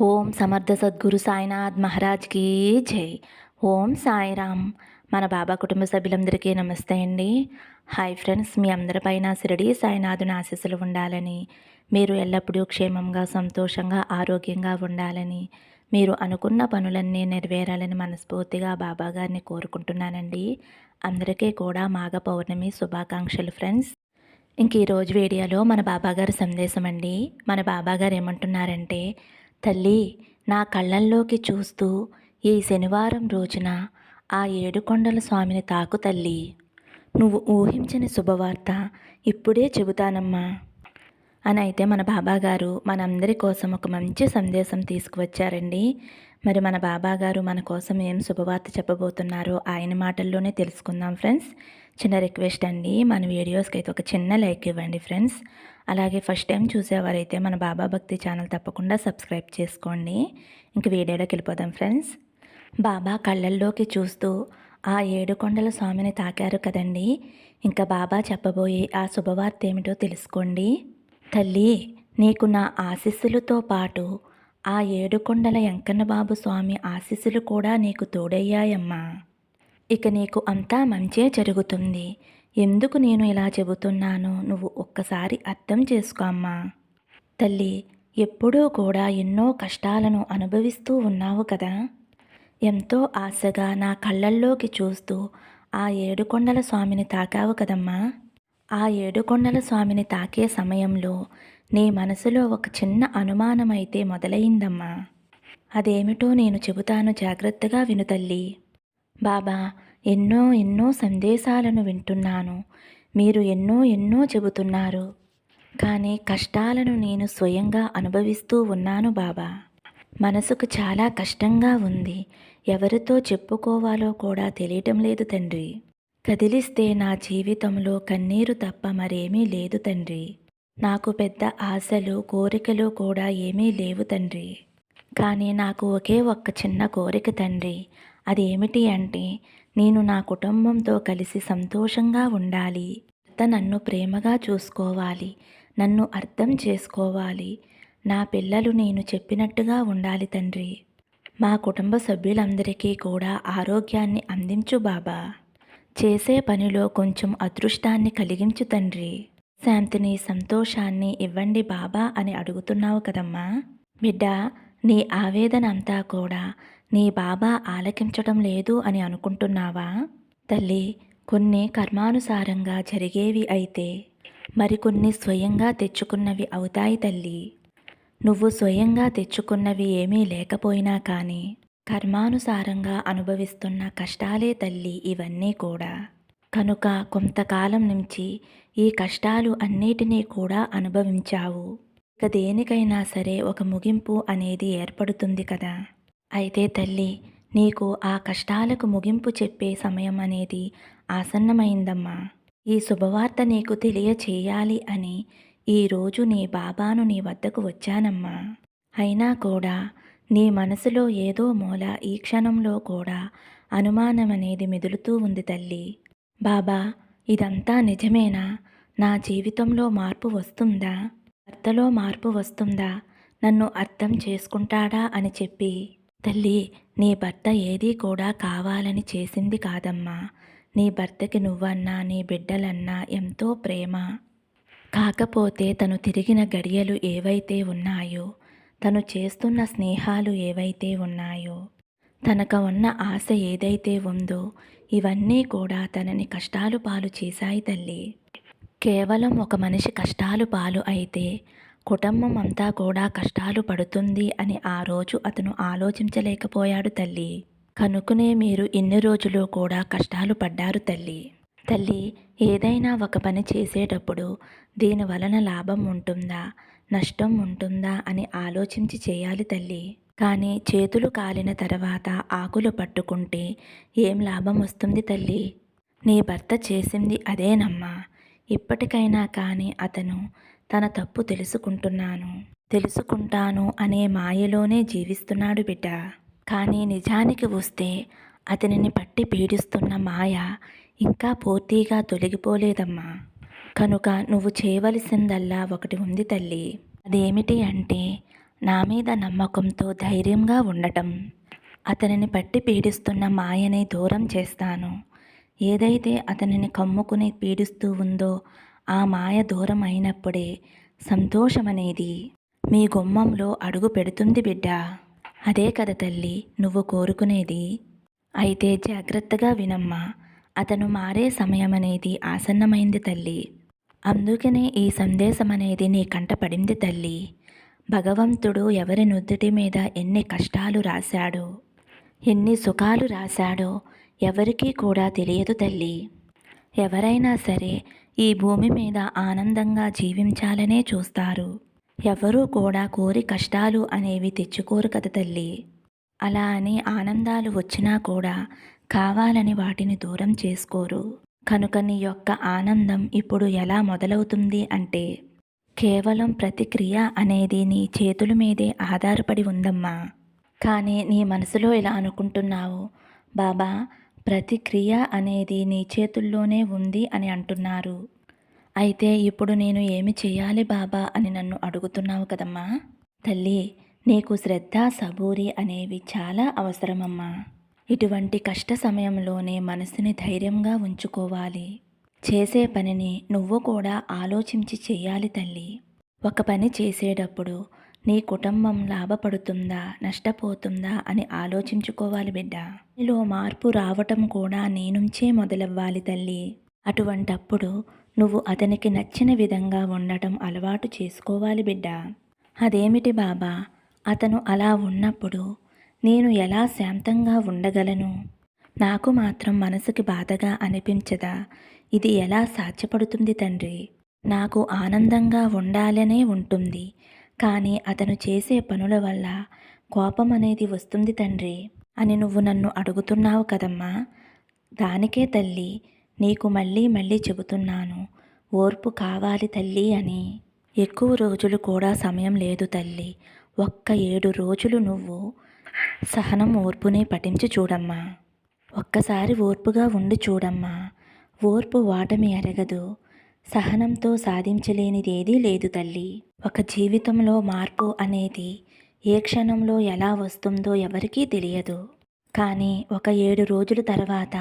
ఓం సమర్థ సద్గురు సాయినాథ్ మహారాజ్కి జై. ఓం సాయిరామ్. మన బాబా కుటుంబ సభ్యులందరికీ నమస్తే అండి. హాయ్ ఫ్రెండ్స్ మీ అందరిపైన శిరడి సాయినాథుని ఆశీస్సులు ఉండాలని మీరు ఎల్లప్పుడూ క్షేమంగా సంతోషంగా ఆరోగ్యంగా ఉండాలని మీరు అనుకున్న పనులన్నీ నెరవేరాలని మనస్ఫూర్తిగా బాబాగారిని కోరుకుంటున్నానండి. అందరికీ కూడా మాఘ పౌర్ణమి శుభాకాంక్షలు ఫ్రెండ్స్. ఇంక ఈరోజు వీడియోలో మన బాబాగారి సందేశం అండి. మన బాబాగారు ఏమంటున్నారంటే తల్లి నా కళ్ళల్లోకి చూస్తూ ఈ శనివారం రోజున ఆ ఏడుకొండల స్వామిని తాకు తల్లి. నువ్వు ఊహించని శుభవార్త ఇప్పుడే చెబుతానమ్మా. అని అయితే మన బాబాగారు మనందరి కోసం ఒక మంచి సందేశం తీసుకువచ్చారండి. మరి మన బాబాగారు మన కోసం ఏం శుభవార్త చెప్పబోతున్నారో ఆయన మాటల్లోనే తెలుసుకుందాం ఫ్రెండ్స్. చిన్న రిక్వెస్ట్ అండి. మన వీడియోస్కి అయితే ఒక చిన్న లైక్ ఇవ్వండి ఫ్రెండ్స్. అలాగే ఫస్ట్ టైం చూసేవారైతే మన బాబా భక్తి ఛానల్ తప్పకుండా సబ్స్క్రైబ్ చేసుకోండి. ఇంక వీడియోలోకి వెళ్ళిపోదాం ఫ్రెండ్స్. బాబా కళ్ళల్లోకి చూస్తూ ఆ ఏడుకొండల స్వామిని తాకారు కదండి. ఇంకా బాబా చెప్పబోయే ఆ శుభవార్త ఏమిటో తెలుసుకోండి. తల్లి నీకు నా ఆశీస్సులతో పాటు ఆ ఏడుకొండల వెంకన్నబాబు స్వామి ఆశీస్సులు కూడా నీకు తోడయ్యాయమ్మా. ఇక నీకు అంతా మంచే జరుగుతుంది. ఎందుకు నేను ఇలా చెబుతున్నానో నువ్వు ఒక్కసారి అర్థం చేసుకో అమ్మా. తల్లి ఎప్పుడూ కూడా ఎన్నో కష్టాలను అనుభవిస్తూ ఉన్నావు కదా? ఎంతో ఆశగా నా కళ్ళల్లోకి చూస్తూ ఆ ఏడుకొండల స్వామిని తాకావు కదమ్మా. ఆ ఏడుకొండల స్వామిని తాకే సమయంలో నీ మనసులో ఒక చిన్న అనుమానమైతే మొదలైందమ్మా. అదేమిటో నేను చెబుతాను జాగ్రత్తగా విను తల్లి. బాబా ఎన్నో ఎన్నో సందేశాలను వింటున్నాను. మీరు ఎన్నో ఎన్నో చెబుతున్నారు. కానీ కష్టాలను నేను స్వయంగా అనుభవిస్తూ ఉన్నాను బాబా. మనసుకు చాలా కష్టంగా ఉంది. ఎవరితో చెప్పుకోవాలో కూడా తెలియటం లేదు తండ్రి. కదిలిస్తే నా జీవితంలో కన్నీరు తప్ప మరేమీ లేదు తండ్రి. నాకు పెద్ద ఆశలు కోరికలు కూడా ఏమీ లేవు తండ్రి. కానీ నాకు ఒకే ఒక్క చిన్న కోరిక తండ్రి. అదేమిటి అంటే నేను నా కుటుంబంతో కలిసి సంతోషంగా ఉండాలి. భర్త నన్ను ప్రేమగా చూసుకోవాలి. నన్ను అర్థం చేసుకోవాలి. నా పిల్లలు నేను చెప్పినట్టుగా ఉండాలి తండ్రి. మా కుటుంబ సభ్యులందరికీ కూడా ఆరోగ్యాన్ని అందించు బాబా. చేసే పనిలో కొంచెం అదృష్టాన్ని కలిగించు తండ్రి. శాంతిని సంతోషాన్ని ఇవ్వండి బాబా అని అడుగుతున్నావు కదమ్మా. బిడ్డ నీ ఆవేదన అంతా కూడా నీ బాబా ఆలకించటం లేదు అని అనుకుంటున్నావా? తల్లి కొన్ని కర్మానుసారంగా జరిగేవి అయితే మరికొన్ని స్వయంగా తెచ్చుకున్నవి అవుతాయి తల్లి. నువ్వు స్వయంగా తెచ్చుకున్నవి ఏమీ లేకపోయినా కానీ కర్మానుసారంగా అనుభవిస్తున్న కష్టాలే తల్లి ఇవన్నీ కూడా. కనుక కొంతకాలం నుంచి ఈ కష్టాలు అన్నిటినీ కూడా అనుభవించావు. ఇక దేనికైనా సరే ఒక ముగింపు అనేది ఏర్పడుతుంది కదా. అయితే తల్లి నీకు ఆ కష్టాలకు ముగింపు చెప్పే సమయం అనేది ఆసన్నమైందమ్మా. ఈ శుభవార్త నీకు తెలియచేయాలి అని ఈరోజు నీ బాబాను నీ వద్దకు వచ్చానమ్మా. అయినా కూడా నీ మనసులో ఏదో మూల ఈ క్షణంలో కూడా అనుమానం అనేది మెదులుతూ ఉంది తల్లి. బాబా ఇదంతా నిజమేనా? నా జీవితంలో మార్పు వస్తుందా? భర్తలో మార్పు వస్తుందా? నన్ను అర్థం చేసుకుంటాడా అని చెప్పి తల్లి నీ భర్త ఏదీ కూడా కావాలని చేసింది కాదమ్మా. నీ భర్తకి నువ్వన్నా నీ బిడ్డలన్నా ఎంతో ప్రేమ. కాకపోతే తను తిరిగిన గడియలు ఏవైతే ఉన్నాయో తను చేస్తున్న స్నేహాలు ఏవైతే ఉన్నాయో తనకు ఉన్న ఆశ ఏదైతే ఉందో ఇవన్నీ కూడా తనని కష్టాలు పాలు చేశాయి తల్లి. కేవలం ఒక మనిషి కష్టాలు పాలు అయితే కుటుంబం అంతా కూడా కష్టాలు పడుతుంది అని ఆ రోజు అతను ఆలోచించలేకపోయాడు తల్లి. కనుకునే మీరు ఇన్ని రోజులు కూడా కష్టాలు పడ్డారు తల్లి. తల్లి ఏదైనా ఒక పని చేసేటప్పుడు దీని వలన లాభం ఉంటుందా? నష్టం ఉంటుందా? అని ఆలోచించి చేయాలి తల్లి. కానీ చేతులు కాలిన తర్వాత ఆకులు పట్టుకుంటే ఏం లాభం వస్తుంది తల్లి? నీ భర్త చేసింది అదేనమ్మా. ఇప్పటికైనా కానీ అతను తన తప్పు తెలుసుకుంటున్నాను. తెలుసుకుంటాను అనే మాయలోనే జీవిస్తున్నాడు బిడ్డ. కానీ నిజానికి వస్తే అతనిని పట్టి పీడిస్తున్న మాయ ఇంకా పూర్తిగా తొలగిపోలేదమ్మా. కనుక నువ్వు చేయవలసిందల్లా ఒకటి ఉంది తల్లి. అదేమిటి అంటే నా మీద నమ్మకంతో ధైర్యంగా ఉండటం. అతనిని పట్టి పీడిస్తున్న మాయని దూరం చేస్తాను. ఏదైతే అతనిని కమ్ముకుని పీడిస్తూ ఉందో ఆ మాయ దూరం అయినప్పుడే సంతోషమనేది మీ గుమ్మంలో అడుగు పెడుతుంది బిడ్డ. అదే కదా తల్లి నువ్వు కోరుకునేది. అయితే జాగ్రత్తగా వినమ్మా అతను మారే సమయం అనేది ఆసన్నమైంది తల్లి. అందుకనే ఈ సందేశం అనేది నీ కంట పడింది తల్లి. భగవంతుడు ఎవరి నుద్దుటి మీద ఎన్ని కష్టాలు రాశాడో ఎన్ని సుఖాలు రాశాడో ఎవరికీ కూడా తెలియదు తల్లి. ఎవరైనా సరే ఈ భూమి మీద ఆనందంగా జీవించాలనే చూస్తారు. ఎవరూ కూడా కోరి కష్టాలు అనేవి తెచ్చుకోరు కదా తల్లి. అలా అని ఆనందాలు వచ్చినా కూడా కావాలని వాటిని దూరం చేసుకోరు. కనుక నీ యొక్క ఆనందం ఇప్పుడు ఎలా మొదలవుతుంది అంటే కేవలం ప్రతిక్రియ అనేది నీ చేతుల మీదే ఆధారపడి ఉందమ్మా. కానీ నీ మనసులో ఇలా అనుకుంటున్నావు బాబా ప్రతిక్రియ అనేది నీ చేతుల్లోనే ఉంది అని అంటున్నారు. అయితే ఇప్పుడు నేను ఏమి చేయాలి బాబా అని నన్ను అడుగుతున్నావు కదమ్మా? తల్లి నీకు శ్రద్ధ సబూరి అనేవి చాలా అవసరమమ్మా. ఇటువంటి కష్ట సమయంలోనే మనసుని ధైర్యంగా ఉంచుకోవాలి. చేసే పనిని నువ్వు కూడా ఆలోచించి చేయాలి తల్లి. ఒక పని చేసేటప్పుడు నీ కుటుంబం లాభపడుతుందా? నష్టపోతుందా? అని ఆలోచించుకోవాలి బిడ్డ. నీలో మార్పు రావటం కూడా నీ నుంచే మొదలవ్వాలి తల్లి. అటువంటప్పుడు నువ్వు అతనికి నచ్చిన విధంగా ఉండటం అలవాటు చేసుకోవాలి బిడ్డ. అదేమిటి బాబా? అతను అలా ఉన్నప్పుడు నేను ఎలా శాంతంగా ఉండగలను? నాకు మాత్రం మనసుకి బాధగా అనిపించదా? ఇది ఎలా సాధ్యపడుతుంది తండ్రి? నాకు ఆనందంగా ఉండాలనే ఉంటుంది. కానీ అతను చేసే పనుల వల్ల కోపం అనేది వస్తుంది తండ్రి అని నువ్వు నన్ను అడుగుతున్నావు కదమ్మా. దానికే తల్లి నీకు మళ్ళీ మళ్ళీ చెబుతున్నాను. ఓర్పు కావాలి తల్లి అని. ఎక్కువ రోజులు కూడా సమయం లేదు తల్లి. ఒక్క ఏడు రోజులు నువ్వు సహనం ఓర్పుని పఠించి చూడమ్మా. ఒక్కసారి ఓర్పుగా ఉండి చూడమ్మా. ఓర్పు వాటమి ఎరగదు సహనంతో సాధించలేనిదేదీ లేదు తల్లి. ఒక జీవితంలో మార్పు అనేది ఏ క్షణంలో ఎలా వస్తుందో ఎవరికీ తెలియదు. కానీ ఒక ఏడు రోజుల తర్వాత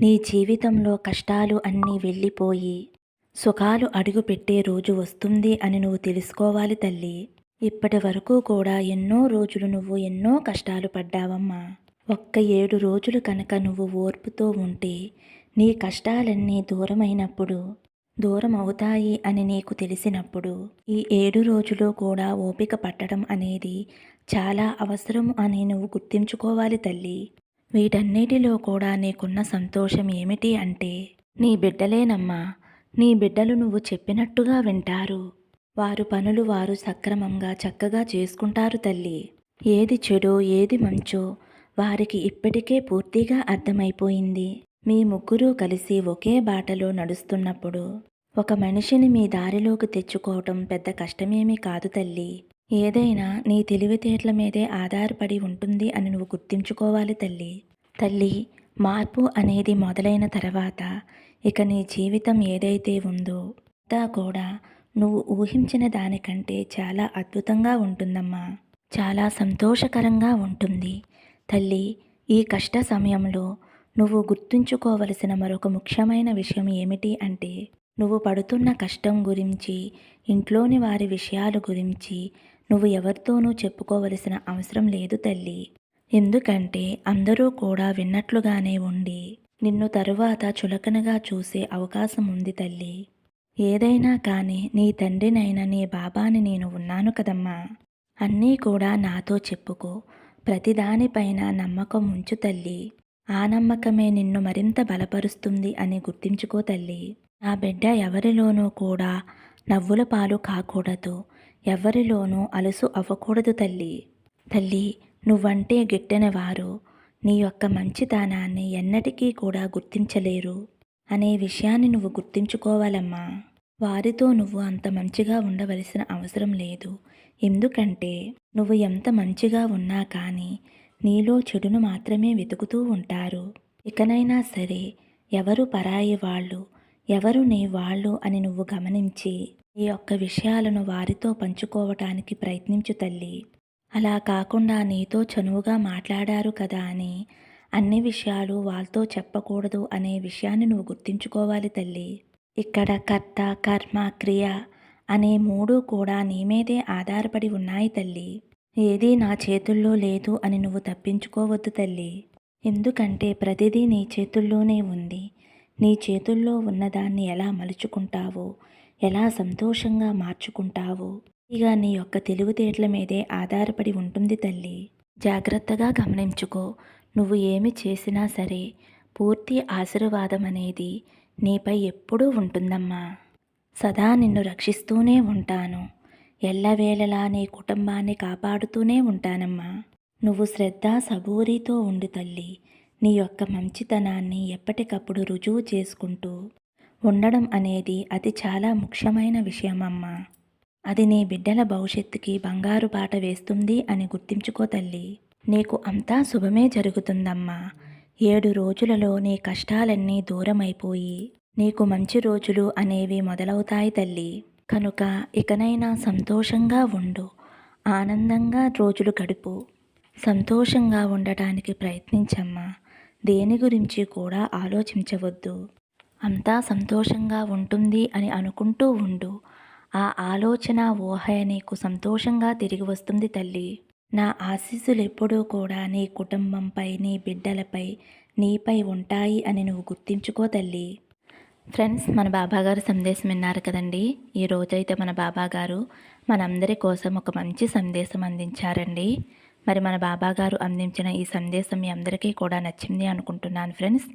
నీ జీవితంలో కష్టాలు అన్నీ వెళ్ళిపోయి సుఖాలు అడుగుపెట్టే రోజు వస్తుంది అని నువ్వు తెలుసుకోవాలి తల్లి. ఇప్పటి వరకు కూడా ఎన్నో రోజులు నువ్వు ఎన్నో కష్టాలు పడ్డావమ్మా. ఒక్క ఏడు రోజులు కనుక నువ్వు ఓర్పుతో ఉంటే నీ కష్టాలన్నీ దూరమైనప్పుడు దూరం అవుతాయి అని నీకు తెలిసినప్పుడు ఈ ఏడు రోజులు కూడా ఓపిక పట్టడం అనేది చాలా అవసరం అని నువ్వు గుర్తించుకోవాలి తల్లి. వీటన్నిటిలో కూడా నీకున్న సంతోషం ఏమిటి అంటే నీ బిడ్డలేనమ్మా. నీ బిడ్డలు నువ్వు చెప్పినట్టుగా వింటారు. వారు పనులు వారు సక్రమంగా చక్కగా చేసుకుంటారు తల్లి. ఏది చెడో ఏది మంచో వారికి ఇప్పటికే పూర్తిగా అర్థమైపోయింది. మీ ముగ్గురూ కలిసి ఒకే బాటలో నడుస్తున్నప్పుడు ఒక మనిషిని మీ దారిలోకి తెచ్చుకోవటం పెద్ద కష్టమేమీ కాదు తల్లి. ఏదైనా నీ తెలివితేటల మీదే ఆధారపడి ఉంటుంది అని నువ్వు గుర్తించుకోవాలి తల్లి. తల్లి మార్పు అనేది మొదలైన తర్వాత ఇక నీ జీవితం ఏదైతే ఉందో అంతా కూడా నువ్వు ఊహించిన దానికంటే చాలా అద్భుతంగా ఉంటుందమ్మా. చాలా సంతోషకరంగా ఉంటుంది. తల్లి ఈ కష్ట సమయంలో నువ్వు గుర్తుంచుకోవలసిన మరొక ముఖ్యమైన విషయం ఏమిటి అంటే నువ్వు పడుతున్న కష్టం గురించి ఇంట్లోని వారి విషయాల గురించి నువ్వు ఎవరితోనూ చెప్పుకోవలసిన అవసరం లేదు తల్లి. ఎందుకంటే అందరూ కూడా విన్నట్లుగానే ఉండి నిన్ను తరువాత చులకనగా చూసే అవకాశం ఉంది తల్లి. ఏదైనా కానీ నీ తండ్రినైనా నీ బాబాని నేను ఉన్నాను కదమ్మా. అన్నీ కూడా నాతో చెప్పుకో. ప్రతిదానిపైన నమ్మకం ఉంచు తల్లి. ఆ నమ్మకమే నిన్ను మరింత బలపరుస్తుంది అని గుర్తించుకో తల్లి. నా బిడ్డ ఎవరిలోనూ కూడా నవ్వుల పాలు కాకూడదు. ఎవరిలోనూ అలుసు అవ్వకూడదు తల్లి. తల్లి నువ్వంటే గిట్టనివారు. నీ యొక్క మంచితనాన్ని ఎన్నటికీ కూడా గుర్తించలేరు అనే విషయాన్ని నువ్వు గుర్తించుకోవాలమ్మా. వారితో నువ్వు అంత మంచిగా ఉండవలసిన అవసరం లేదు. ఎందుకంటే నువ్వు ఎంత మంచిగా ఉన్నా కానీ నీలో చెడును మాత్రమే వెతుకుతూ ఉంటారు. ఇకనైనా సరే ఎవరు పరాయి వాళ్ళు ఎవరు నీ వాళ్ళు అని నువ్వు గమనించి ఈ యొక్క విషయాలను వారితో పంచుకోవటానికి ప్రయత్నించు తల్లి. అలా కాకుండా నీతో చనువుగా మాట్లాడారు కదా అని అన్ని విషయాలు వాళ్ళతో చెప్పకూడదు అనే విషయాన్ని నువ్వు గుర్తుంచుకోవాలి తల్లి. ఇక్కడ కర్త కర్మ క్రియ అనే మూడు కూడా నీ మీదే ఆధారపడి ఉన్నాయి తల్లి. ఏదీ నా చేతుల్లో లేదు అని నువ్వు తప్పించుకోవద్దు తల్లి. ఎందుకంటే ప్రతిదీ నీ చేతుల్లోనే ఉంది. నీ చేతుల్లో ఉన్నదాన్ని ఎలా మలుచుకుంటావో ఎలా సంతోషంగా మార్చుకుంటావో ఇక నీ యొక్క తెలివితేటల మీదే ఆధారపడి ఉంటుంది తల్లి. జాగ్రత్తగా గమనించుకో నువ్వు ఏమి చేసినా సరే పూర్తి ఆశీర్వాదం అనేది నీపై ఎప్పుడూ ఉంటుందమ్మా. సదా నిన్ను రక్షిస్తూనే ఉంటాను. ఎల్లవేళలా నీ కుటుంబాన్ని కాపాడుతూనే ఉంటానమ్మా. నువ్వు శ్రద్ధ సబూరితో ఉండు తల్లి. నీ యొక్క మంచితనాన్ని ఎప్పటికప్పుడు రుజువు చేసుకుంటూ ఉండడం అనేది అది చాలా ముఖ్యమైన విషయమమ్మా. అది నీ బిడ్డల భవిష్యత్తుకి బంగారు బాట వేస్తుంది అని గుర్తించుకో తల్లి. నీకు అంతా శుభమే జరుగుతుందమ్మా. ఏడు రోజులలో నీ కష్టాలన్నీ దూరమైపోయి నీకు మంచి రోజులు అనేవి మొదలవుతాయి తల్లి. కనుక ఇకనైనా సంతోషంగా ఉండు. ఆనందంగా రోజులు గడుపు. సంతోషంగా ఉండటానికి ప్రయత్నించమ్మా. దేని గురించి కూడా ఆలోచించవద్దు. అంతా సంతోషంగా ఉంటుంది అని అనుకుంటూ ఉండు. ఆ ఆలోచన ఊహ నీకు సంతోషంగా తిరిగి వస్తుంది తల్లి. నా ఆశీస్సులు ఎప్పుడూ కూడా నీ కుటుంబంపై నీ బిడ్డలపై నీపై ఉంటాయి అని నువ్వు గుర్తించుకో తల్లి. ఫ్రెండ్స్ మన బాబాగారు సందేశం విన్నారు కదండి? ఈ రోజైతే మన బాబాగారు మనందరి కోసం ఒక మంచి సందేశం అందించారండి. మరి మన బాబాగారు అందించిన ఈ సందేశం మీ అందరికీ కూడా నచ్చింది అనుకుంటున్నాను ఫ్రెండ్స్.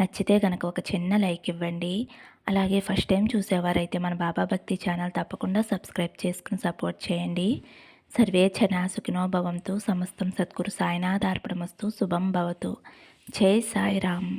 నచ్చితే కనుక ఒక చిన్న లైక్ ఇవ్వండి. అలాగే ఫస్ట్ టైం చూసేవారైతే మన బాబా భక్తి ఛానల్ తప్పకుండా సబ్స్క్రైబ్ చేసుకుని సపోర్ట్ చేయండి. సర్వే చనా సుఖినో భవంతు సమస్తం సద్గురు సాయినాథార్పణమస్తు శుభం భవతు. జై సాయిరామ్.